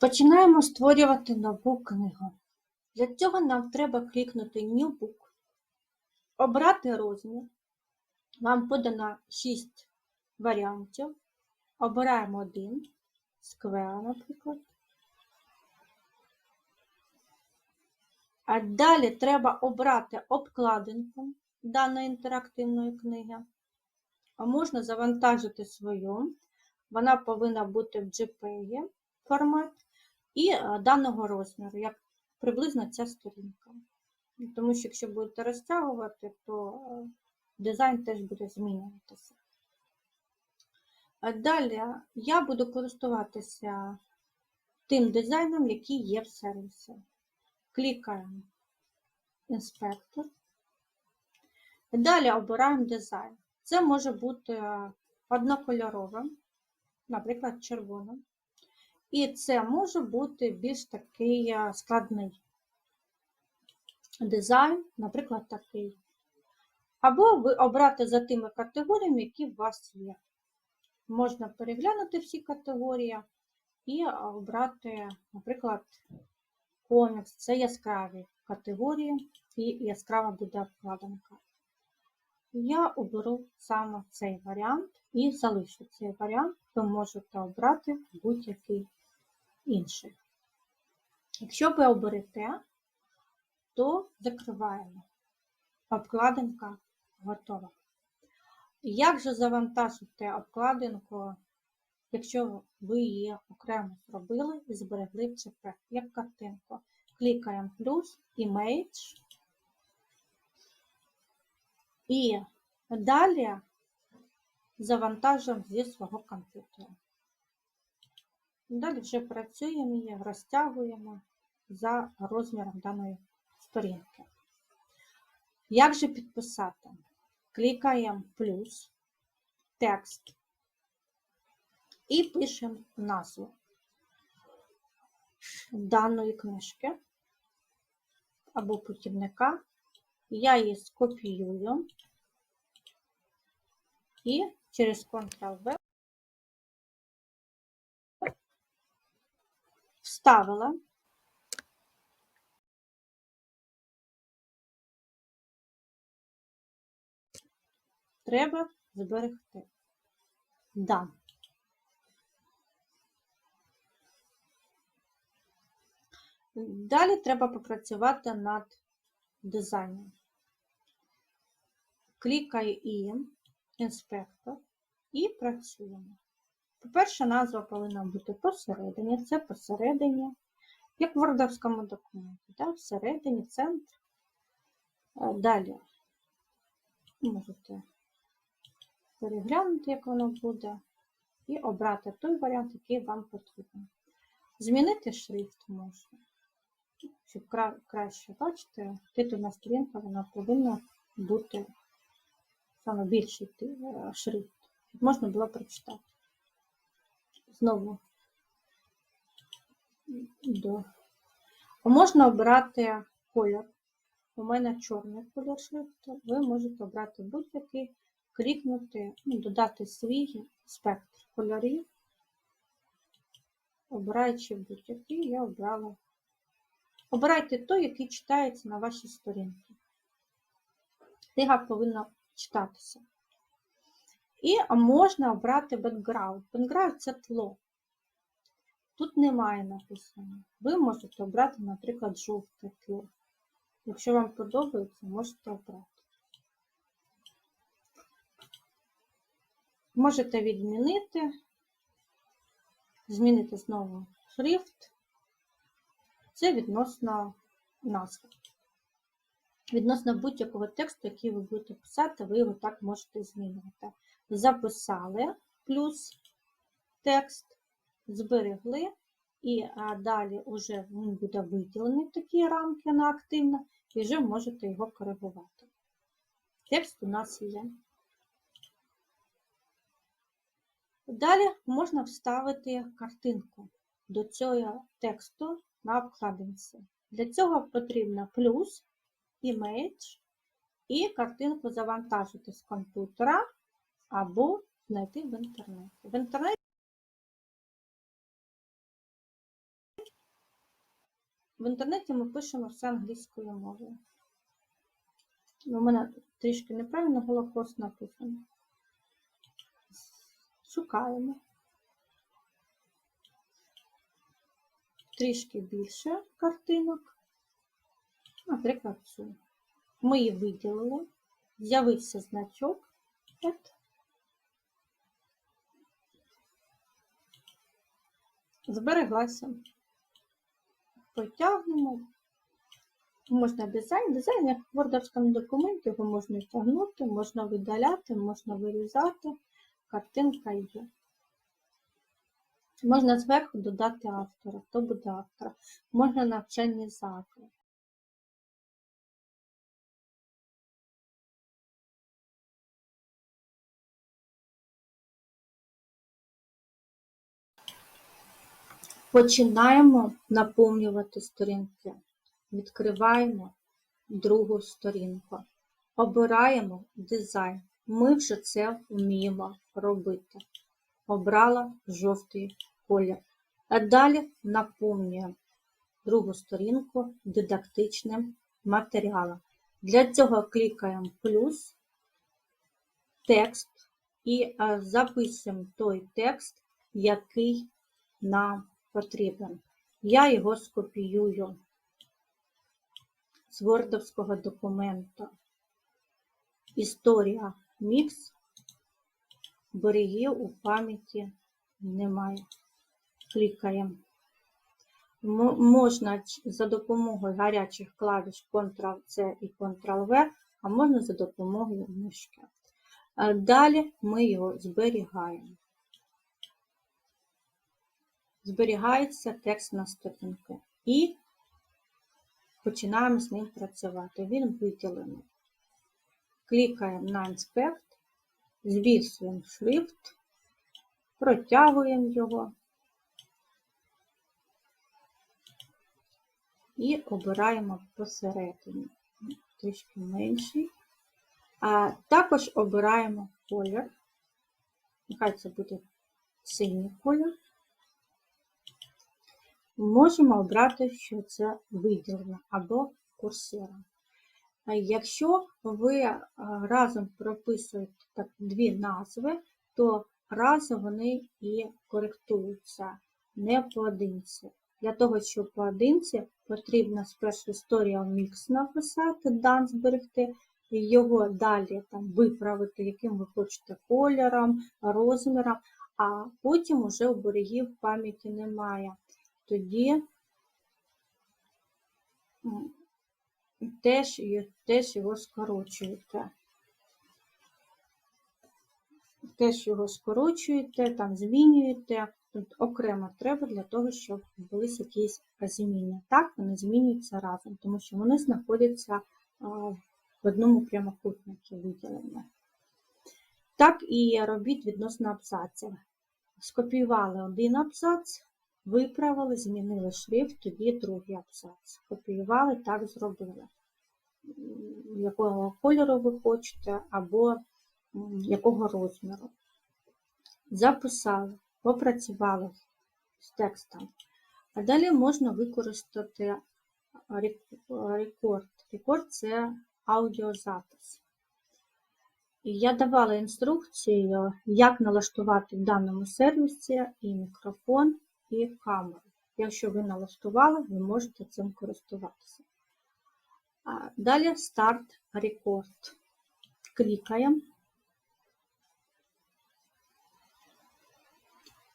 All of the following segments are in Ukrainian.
Починаємо створювати нову книгу. Для цього нам треба клікнути New Book, обрати розмір. Вам подано 6 варіантів. Обираємо один, Square, наприклад. А далі треба обрати обкладинку даної інтерактивної книги. А можна завантажити свою. Вона повинна бути в JPEG формат і е, даного розміру, як приблизно ця сторінка. Тому що якщо будете розтягувати, то е, дизайн теж буде змінюватися. Далі я буду користуватися тим дизайном, який є в сервісі. Клікаємо інспектор. Далі обираємо дизайн. Це може бути однокольорове, наприклад, червоне. І це може бути більш такий е, складний дизайн, наприклад, такий. Або ви обрати за тими категоріями, які у вас є. Можна переглянути всі категорії і обрати, наприклад, комікс. Це яскраві категорії і яскрава буде обкладинка. Я оберу саме цей варіант і залишу цей варіант, ви можете обрати будь-який інший. Якщо ви оберете, то закриваємо. Обкладинка готова. Як же завантажити обкладинку, якщо ви її окремо зробили і зберегли в ЦП, як картинку? Клікаємо плюс, Image. І далі завантажуємо зі свого комп'ютера. Далі вже працюємо її, розтягуємо за розміром даної сторінки. Як же підписати? Клікаємо плюс, текст і пишемо назву даної книжки або путівника. Я її скопіюю і через Ctrl-V вставила. Треба зберегти. Да. Далі треба попрацювати над дизайном. Клікаю і інспектор і працюємо. По-перше, назва повинна бути посередині, це посередині, як в вордовському документі, так? всередині, центр. Е, Далі можете переглянути, як воно буде, і обрати той варіант, який вам потрібен. Змінити шрифт можна, щоб кра- краще бачити, титульна сторінка вона повинна бути саме більший е, шрифт, щоб можна було прочитати. Знову до. Можна обрати колір. У мене чорний кольор шрифту. Ви можете обрати будь-який, клікнути, ну, додати свій спектр кольорів. Обираючи будь-який, я обрала. Обирайте той, який читається на вашій сторінці. Книга повинна читатися. І можна обрати бекграунд. Бекграунд – це тло. Тут немає написано. Ви можете обрати, наприклад, жовте тло. Якщо вам подобається, можете обрати. Можете відмінити, змінити знову шрифт. Це відносно назви. Відносно будь-якого тексту, який ви будете писати, ви його так можете змінювати. Записали плюс текст, зберегли, і далі вже він буде виділений такі рамки на активно, і вже можете його коригувати. Текст у нас є. Далі можна вставити картинку до цього тексту на обкладинці. Для цього потрібно плюс, image і картинку завантажити з комп'ютера або знайти в інтернеті. В інтернеті В інтернеті ми пишемо все англійською мовою. Ну, У мене трішки неправильно Голокост написано. Шукаємо. Трішки більше картинок. Наприклад, цю. Ми її виділили. З'явився значок. От. Збереглася. Потягнемо. Можна дизайн. Дизайн, як в вордовському документі, його можна тягнути, можна видаляти, можна вирізати. Картинка є. Можна зверху додати автора, хто буде автора. Можна навчальний заклад. Починаємо наповнювати сторінки. Відкриваємо другу сторінку. Обираємо дизайн. Ми вже це вміємо робити. Обрала жовтий колір. А далі наповнюємо другу сторінку дидактичним матеріалом. Для цього клікаємо плюс, текст і е, записуємо той текст, який нам потрібен. Я його скопіюю з вордовського документу. Історія мікс. Берегів у пам'яті немає. Клікаємо. Можна за допомогою гарячих клавіш Ctrl-C і Ctrl-V, а можна за допомогою мишки. Далі ми його зберігаємо. Зберігається текст на сторінки. І починаємо з ним працювати. Він виділений. Клікаємо на інспект, звісуємо шрифт, протягуємо його і обираємо посередині. Трішки менший. А також обираємо колір. Нехай це буде синій колір. Можемо обрати, що це виділено або курсором. Якщо ви разом прописуєте дві назви, то разом вони і коректуються, не поодинці. Для того, щоб поодинці, потрібно спершу історія мікс написати, дан зберегти, його далі там, виправити, яким ви хочете кольором, розміром, а потім уже у берегів пам'яті немає. Тоді теж, теж його скорочуєте. Теж його скорочуєте, там змінюєте. Тут окремо треба для того, щоб були якісь зміни. Так, вони змінюються разом, тому що вони знаходяться в одному прямокутнику виділення. Так і робіть відносно абзаців. Скопіювали один абзац, виправили, змінили шрифт, тоді другий абзац. Копіювали, так зробили. Якого кольору ви хочете, або якого розміру. Записали, попрацювали з текстом. А далі можна використати рекорд. Рекорд це аудіозапис. Я давала інструкцію, як налаштувати в даному сервісі і мікрофон, і камеру. Якщо ви налаштували, ви можете цим користуватися. Далі старт рекорд. Клікаємо.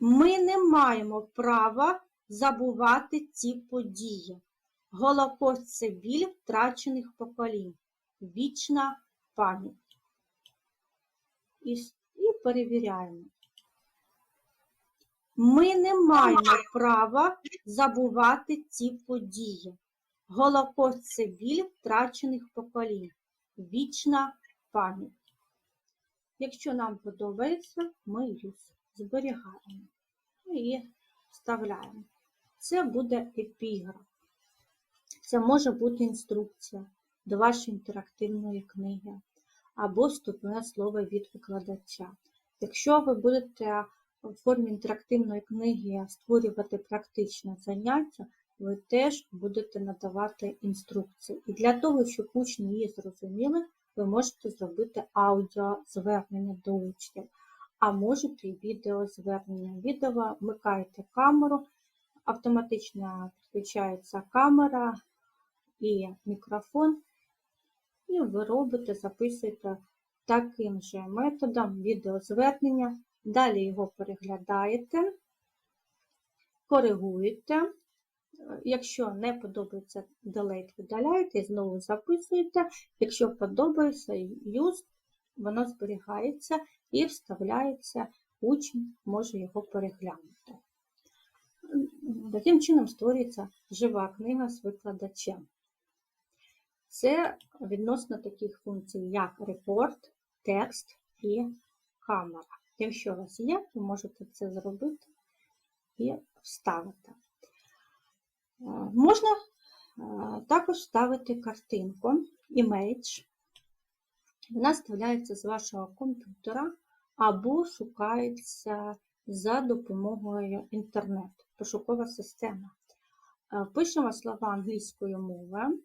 Ми не маємо права забувати ці події. Голокост це біль втрачених поколінь. Вічна пам'ять. І, і перевіряємо. Ми не маємо права забувати ці події. Голокост це біль втрачених поколінь. Вічна пам'ять. Якщо нам подобається, ми їх зберігаємо і вставляємо. Це буде епіграф. Це може бути інструкція до вашої інтерактивної книги або вступне слово від викладача. Якщо ви будете в формі інтерактивної книги створювати практичне заняття, ви теж будете надавати інструкції. І для того, щоб учні її зрозуміли, ви можете зробити аудіозвернення до учнів, а можете і відеозвернення. Відео вмикаєте камеру, автоматично підключається камера і мікрофон, і ви робите, записуєте таким же методом відеозвернення. Далі його переглядаєте, коригуєте. Якщо не подобається delete, видаляєте і знову записуєте. Якщо подобається use, воно зберігається і вставляється, учень може його переглянути. Таким чином створюється жива книга з викладачем. Це відносно таких функцій, як репорт, текст і камера. Якщо у вас є, ви можете це зробити і вставити. Е, Можна е, також ставити картинку, імейдж. Вона вставляється з вашого комп'ютера або шукається за допомогою інтернету, пошукова система. Е, Пишемо слова англійською мовою.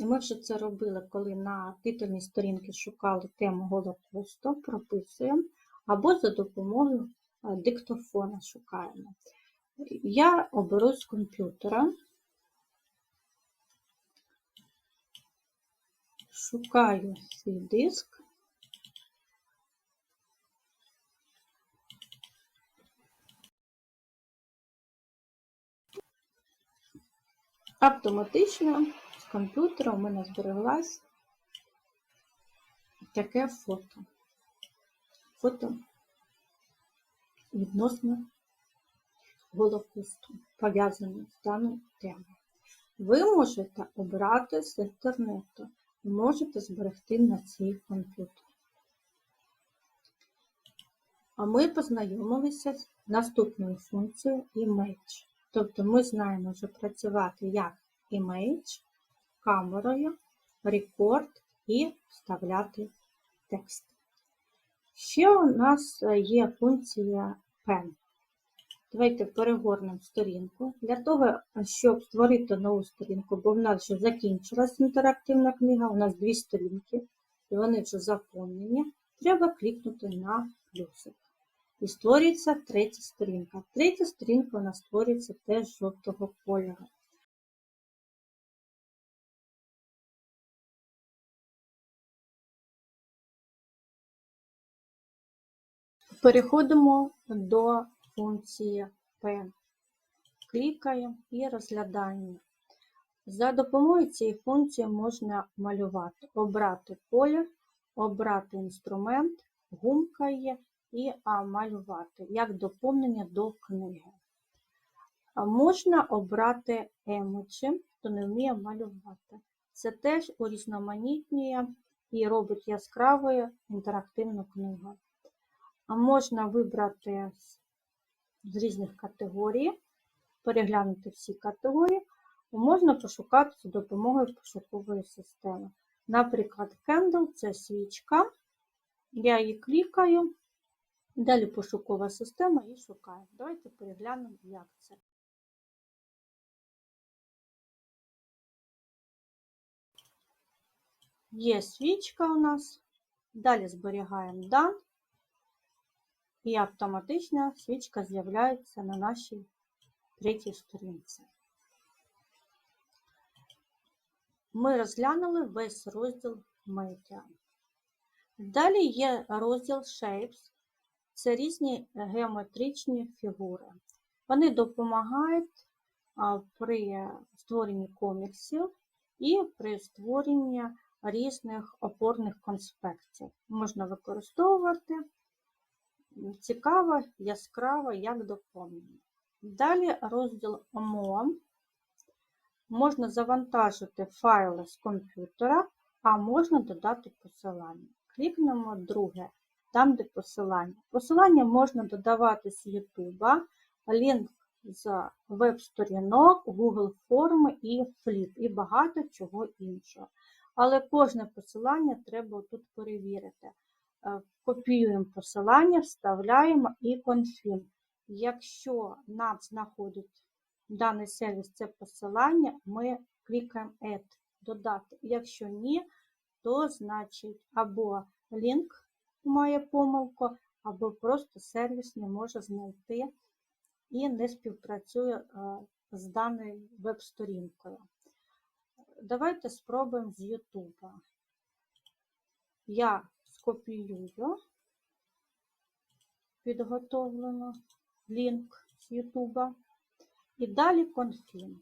І ми вже це робили, коли на титульній сторінці шукали тему Голокосту, прописуємо, або за допомогою е, диктофона шукаємо. Я оберу з комп'ютера, шукаю свій диск. Автоматично з комп'ютера у мене збереглась таке фото. Фото відносно голокосту, пов'язане з даною темою. Ви можете обрати з інтернету, можете зберегти на свій комп'ютер. А ми познайомилися з наступною функцією Image. Тобто ми знаємо вже працювати як Image, камерою, рекорд і вставляти текст. Ще у нас є функція Pen. Давайте перегорнемо сторінку. Для того, щоб створити нову сторінку, бо в нас вже закінчилась інтерактивна книга, у нас дві сторінки, і вони вже заповнені, треба клікнути на плюсик. І створюється третя сторінка. Третя сторінка у нас створюється теж жовтого кольору. Переходимо до функції Pen. Клікаємо і розглядаємо. За допомогою цієї функції можна малювати, обрати колір, обрати інструмент, гумка є і малювати, як доповнення до книги. Можна обрати емоджі, хто не вміє малювати. Це теж урізноманітнює і робить яскравою інтерактивну книгу. Можна вибрати з різних категорій, переглянути всі категорії, можна пошукати за допомогою пошукової системи. Наприклад, Candle це свічка. Я її клікаю, далі пошукова система і шукаю. Давайте переглянемо, як це. Є свічка у нас. Далі зберігаємо дан. І автоматично свічка з'являється на нашій третій сторінці. Ми розглянули весь розділ медіа. Далі є розділ Shapes. Це різні геометричні фігури. Вони допомагають при створенні коміксів і при створенні різних опорних конспектів. Можна використовувати цікаво, яскраво, як доповнення. Далі розділ ОМО. Можна завантажити файли з комп'ютера, а можна додати посилання. Клікнемо друге, там, де посилання. Посилання можна додавати з YouTube, лінк з веб-сторінок, Google форми і Flip, і багато чого іншого. Але кожне посилання треба тут перевірити. Е, Копіюємо посилання, вставляємо і конфірм. Якщо нам знаходить даний сервіс це посилання, ми клікаємо Add, додати. Якщо ні, то значить або лінк має помилку, або просто сервіс не може знайти і не співпрацює е, з даною веб-сторінкою. Давайте спробуємо з YouTube. Я скопіюю підготовлено лінк YouTube і далі конфін.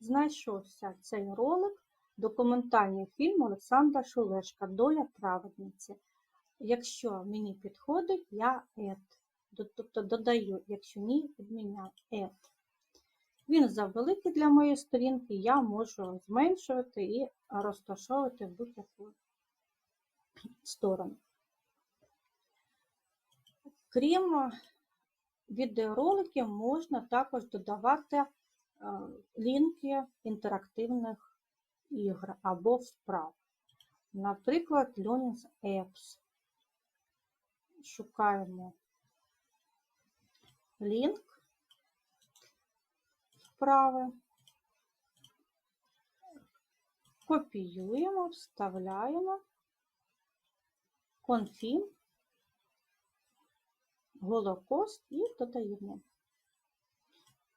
Знайшовся цей ролик, документальний фільм Олександра Шулешка Доля праведниці. Якщо мені підходить, я add. Тобто додаю, якщо ні, відміняю add. Він завеликий для моєї сторінки, я можу зменшувати і розташовувати будь-яку сторону. Крім відеороликів, можна також додавати е, лінки інтерактивних ігр або вправ. Наприклад, Learning Apps. Шукаємо лінк вправи, копіюємо, вставляємо, конфім, голокост і додаємо.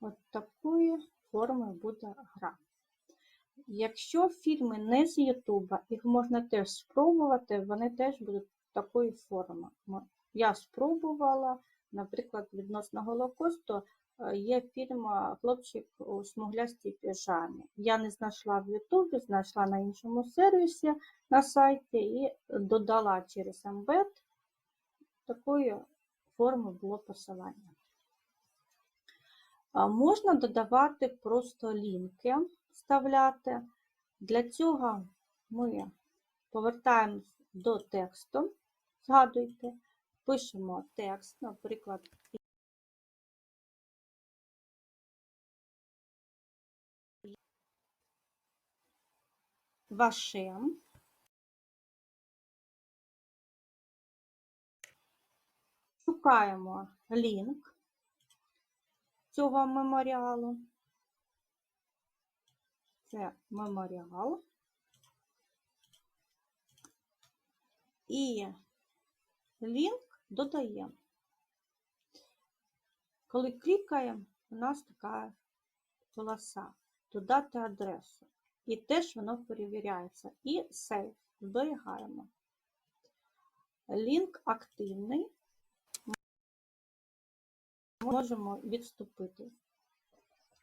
От такої форми буде гра. Якщо фільми не з Ютуба, їх можна теж спробувати, вони теж будуть такої форми. Я спробувала, наприклад, відносно Голокосту є фільм Хлопчик у смуглястій піжамі. Я не знайшла в Ютубі, знайшла на іншому сервісі на сайті і додала через Embed такої форми було посилання. Можна додавати просто лінки, вставляти. Для цього ми повертаємось до тексту, згадуйте, пишемо текст, наприклад, вашим. Шукаємо лінк цього меморіалу. Це меморіал. І лінк додаємо. Коли клікаємо, у нас така полоса додати адресу. І теж воно перевіряється. І сейв. Зберігаємо. Лінк активний. Ми можемо відступити.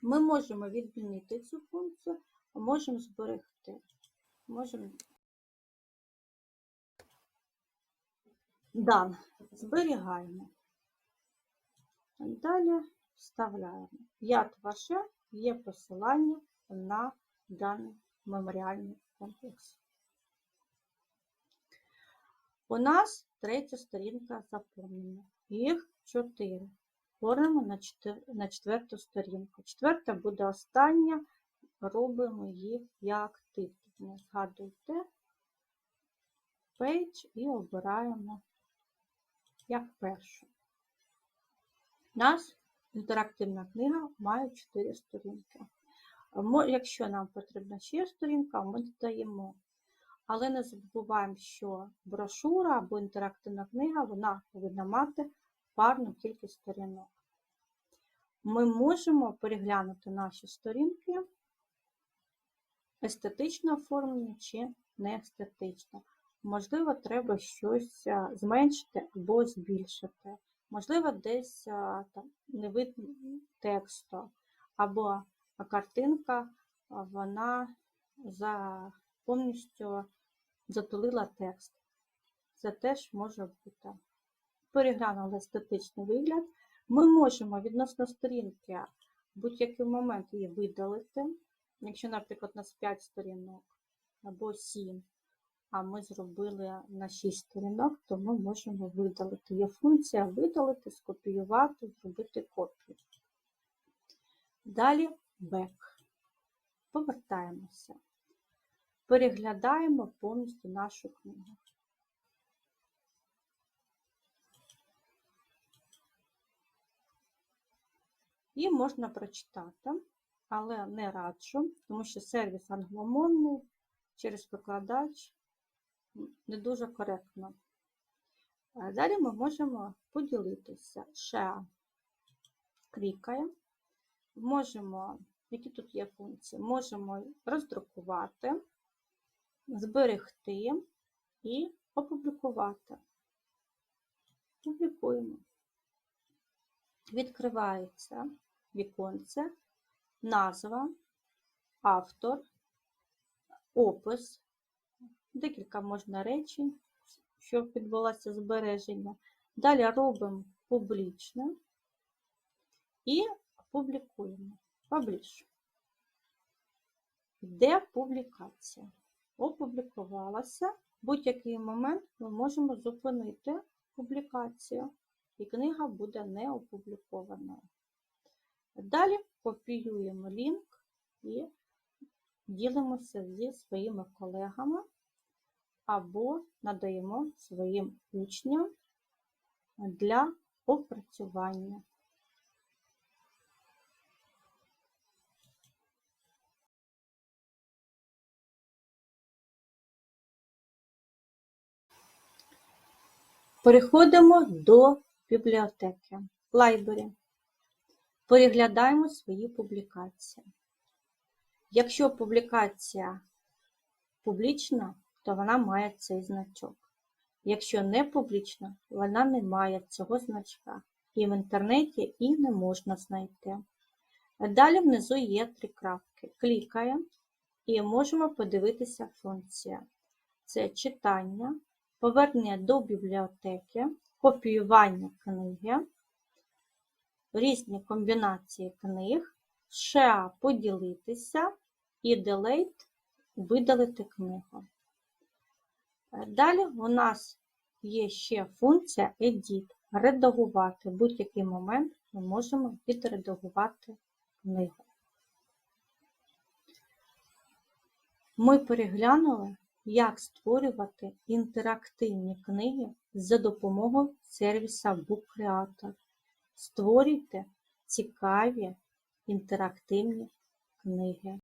Ми можемо відмінити цю функцію, можемо зберегти. Можемо дан. Зберігаємо. Далі вставляємо. Яд ваше є посилання на даний меморіальний комплекс. У нас третя сторінка заповнена. Їх чотири. На, на четверту сторінку. Четверта буде остання, робимо її як титульну. Згадуйте пейдж і обираємо як першу. У нас інтерактивна книга має 4 сторінки. Якщо нам потрібна ще сторінка, ми додаємо. Але не забуваємо, що брошура або інтерактивна книга вона повинна мати парну кількість сторінок. Ми можемо переглянути наші сторінки естетично оформлені чи не естетично. Можливо, треба щось зменшити або збільшити. Можливо, десь там, не видно тексту, або картинка вона за, повністю затулила текст. Це теж може бути. Переглянули естетичний вигляд. Ми можемо відносно сторінки в будь-який момент її видалити. Якщо, наприклад, у нас 5 сторінок або 7 а ми зробили на 6 сторінок, то ми можемо видалити. Є функція видалити, скопіювати, зробити копію. Далі бек. Повертаємося. Переглядаємо повністю нашу книгу. і можна прочитати, але не раджу, тому що сервіс англомовний через викладач не дуже коректно. Далі ми можемо поділитися. Share клікаємо, можемо, які тут є функції, можемо роздрукувати, зберегти і опублікувати. Публікуємо. Відкривається віконце, назва, автор, опис, декілька можна речень, щоб відбулося збереження. Далі робимо публічне і публікуємо. Пабліш. Де публікація? Опублікувалася. В будь-який момент ми можемо зупинити публікацію, і книга буде не опублікованою. Далі копіюємо лінк і ділимося зі своїми колегами або надаємо своїм учням для опрацювання. Переходимо до бібліотеки Library. Переглядаємо свої публікації. Якщо публікація публічна, то вона має цей значок. Якщо не публічна, вона не має цього значка. І в інтернеті і не можна знайти. Далі внизу є три крапки. Клікаємо і можемо подивитися функція. Це читання, повернення до бібліотеки, копіювання книги, різні комбінації книг, ще поділитися і Delete видалити книгу. Далі у нас є ще функція Edit, редагувати. В будь-який момент ми можемо відредагувати книгу. Ми переглянули, як створювати інтерактивні книги за допомогою сервіса Book Creator. Створюйте цікаві інтерактивні книги.